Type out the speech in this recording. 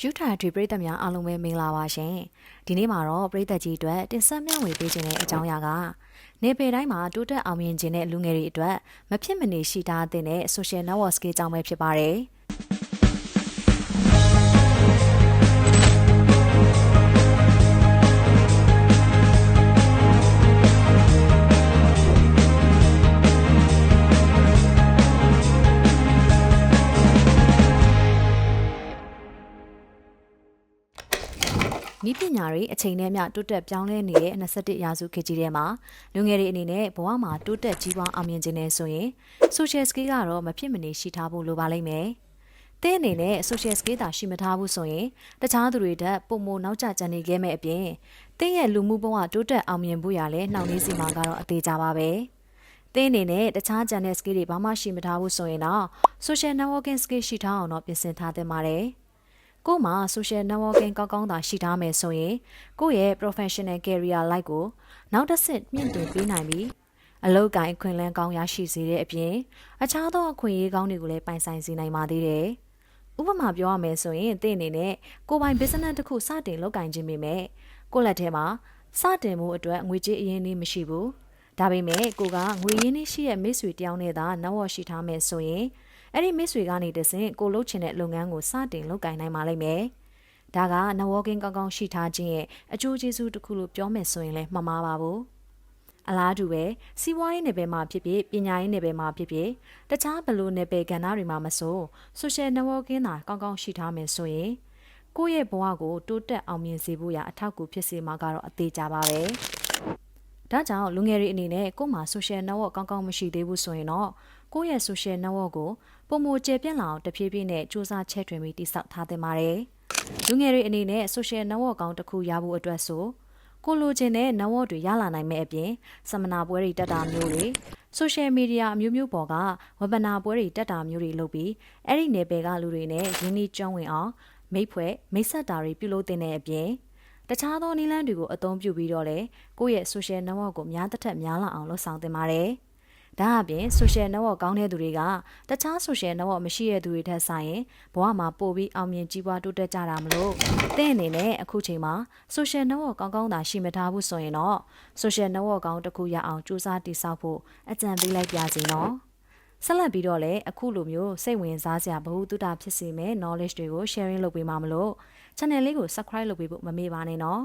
ယူထာထွေပရိသတ်များအားလုံးပဲမင်္ဂလာပါရှင်ဒီနေ့မှာတော့ပရိသတ်ကြီးအတွက်တင်ဆက်မျှဝေပေးခြင်းတဲ့အကြောင်းအရာကနေပယ်တိုင်းမှာတိုးတက်အောင်မြင်ခြင်းတဲ့လူငယ်တွေအတွက်မဖြစ်မနေရှိထားတဲ့ social network skill အကြောင်းပဲဖြစ်ပါတယ် ဤပညာတွေအချိန်နဲ့မျှတိုးတက်ပြောင်းလဲနေတဲ့21ရာစုခေတ်ကြီးထဲမှာလူငယ်တွေအနေနဲ့ဘဝမှာတိုးတက်ကြီးပွားအောင်မြင်ခြင်းနဲ့ဆိုရင် social skill ကတော့မဖြစ်မနေရှိထားဖို့လိုပါလိမ့်မယ်။တဲ့အနေနဲ့ social skill သာရှိမထားဘူးဆိုရင်တခြားသူတွေတက်ပုံမနောက်ကျကျန်နေခဲ့မဲ့အပြင်တဲ့ရဲ့လူမှုဘဝတိုးတက်အောင်မြင်ဖို့ရလဲနှောင့်နှေးစီမှာကတော့အသေးကြပါပဲ။တင်းအနေနဲ့တခြား channel skill တွေဘာမှရှိမထားဘူးဆိုရင်တော့ social networking skill ရှိထားအောင်တော့ပြင်ဆင်ထားသင့်ပါတယ်။ ကို့မှာ social networking ကောင်းကောင်းသာရှိထားမယ်ဆိုရင်ကိုယ့်ရဲ့ professional career life ကိုနောက်တစ်ဆင့်မြင့်တင်ပေးနိုင်ပြီးအလုပ်ကိုင်ခွင့်လန်းကောင်းရရှိစေတဲ့အပြင် အခြားသောအခွင့်အရေးကောင်းတွေကိုလည်းပိုင်ဆိုင်စေနိုင်ပါသေးတယ်။ဥပမာပြောရမယ်ဆိုရင်တင့်အနေနဲ့ကိုပိုင် business တစ်ခုစတင်လုပ်ကိုင်ခြင်းပေမဲ့ကိုယ့်လက်ထဲမှာစတင်မှုအတွက်ငွေကြေးအရင်းအနှီးမရှိဘူး။ဒါပေမဲ့ကိုကငွေရင်းနှီးရှိတဲ့မိတ်ဆွေတယောက်နဲ့သာ network ရှိထားမယ်ဆိုရင် အဲ့ဒီမိတ်ဆွေကနေတဆင့်ကိုလှုပ်ချင်တဲ့လုပ်ငန်းကိုစတင်လုပ်ကိုင်နိုင်ပါလိမ့်မယ်။ဒါက networking ကောင်းကောင်းရှိထားခြင်းရဲ့အကျိုးကျေးဇူးတစ်ခုလို့ပြောမယ်ဆိုရင်လည်းမမှားပါဘူး။အလားတူပဲစီးပွားရေးနယ်ပယ်မှာဖြစ်ဖြစ်ပညာရေးနယ်ပယ်မှာဖြစ်ဖြစ်တခြားဘလို့နယ်ပယ်ကဏ္ဍတွေမှာမဆို social networking သာကောင်းကောင်းရှိထားမယ်ဆိုရင်ကိုယ့်ရဲ့ဘဝကိုတိုးတက်အောင်မြင်စေဖို့ရာအထောက်အကူဖြစ်စေမှာကတော့အသေးကြပါပဲ။ဒါကြောင့်လူငယ်တွေအနေနဲ့ကိုယ်မှာ social network ကောင်းကောင်းမရှိသေးဘူးဆိုရင်တော့ ကိုယ့်ရဲ့ social network ကိုပုံမကျေပြန့်လာအောင်တဖြည်းဖြည်းနဲ့စူးစမ်းချဲ့ထွင်ပြီးတိစောက်ထားသင့်ပါတယ်။လူငယ်တွေအနေနဲ့ social network ကောင်းတစ်ခုရဖို့အတွက်ဆိုကိုလိုချင်တဲ့ network တွေရလာနိုင်မဲ့အပြင်စမနာပွဲတွေတက်တာမျိုးတွေ social media အမျိုးမျိုးပေါ်က webinar ပွဲတွေတက်တာမျိုးတွေလုပ်ပြီးအဲ့ဒီနယ်ပယ်ကလူတွေနဲ့ရင်းနှီးကျွမ်းဝင်အောင်မိတ်ဖွဲ့မိတ်ဆက်တာတွေပြုလုပ်တဲ့အပြင်တခြားသောနည်းလမ်းတွေကိုအသုံးပြုပြီးတော့လေကိုယ့်ရဲ့ social network ကိုများတစ်ထက်များလာအောင်လှုပ်ဆောင်သင့်ပါတယ်။ ဒါအပြင် social network ကောင်းတဲ့သူတွေကတခြား social network မရှိတဲ့သူတွေထက်ဆိုင်ရင်ဘဝမှာပိုပြီးအောင်မြင်ကြီးပွားတိုးတက်ကြတာမလို့သင်အနေနဲ့အခုချိန်မှာ social network ကောင်းကောင်းသာရှိမထားဘူးဆိုရင်တော့ social network ကောင်းတစ်ခုရအောင်စူးစမ်းတည်ဆောက်ဖို့အကြံပေးလိုက်ပြစီနော်ဆက်လက်ပြီးတော့လည်းအခုလိုမျိုးစိတ်ဝင်စားစရာဘ ഹു တုတဖြစ်စေမဲ့ knowledge တွေကို sharing လုပ်ပေးမှာမလို့ channel လေးကို subscribe လုပ်ပေးဖို့မမေ့ပါနဲ့နော်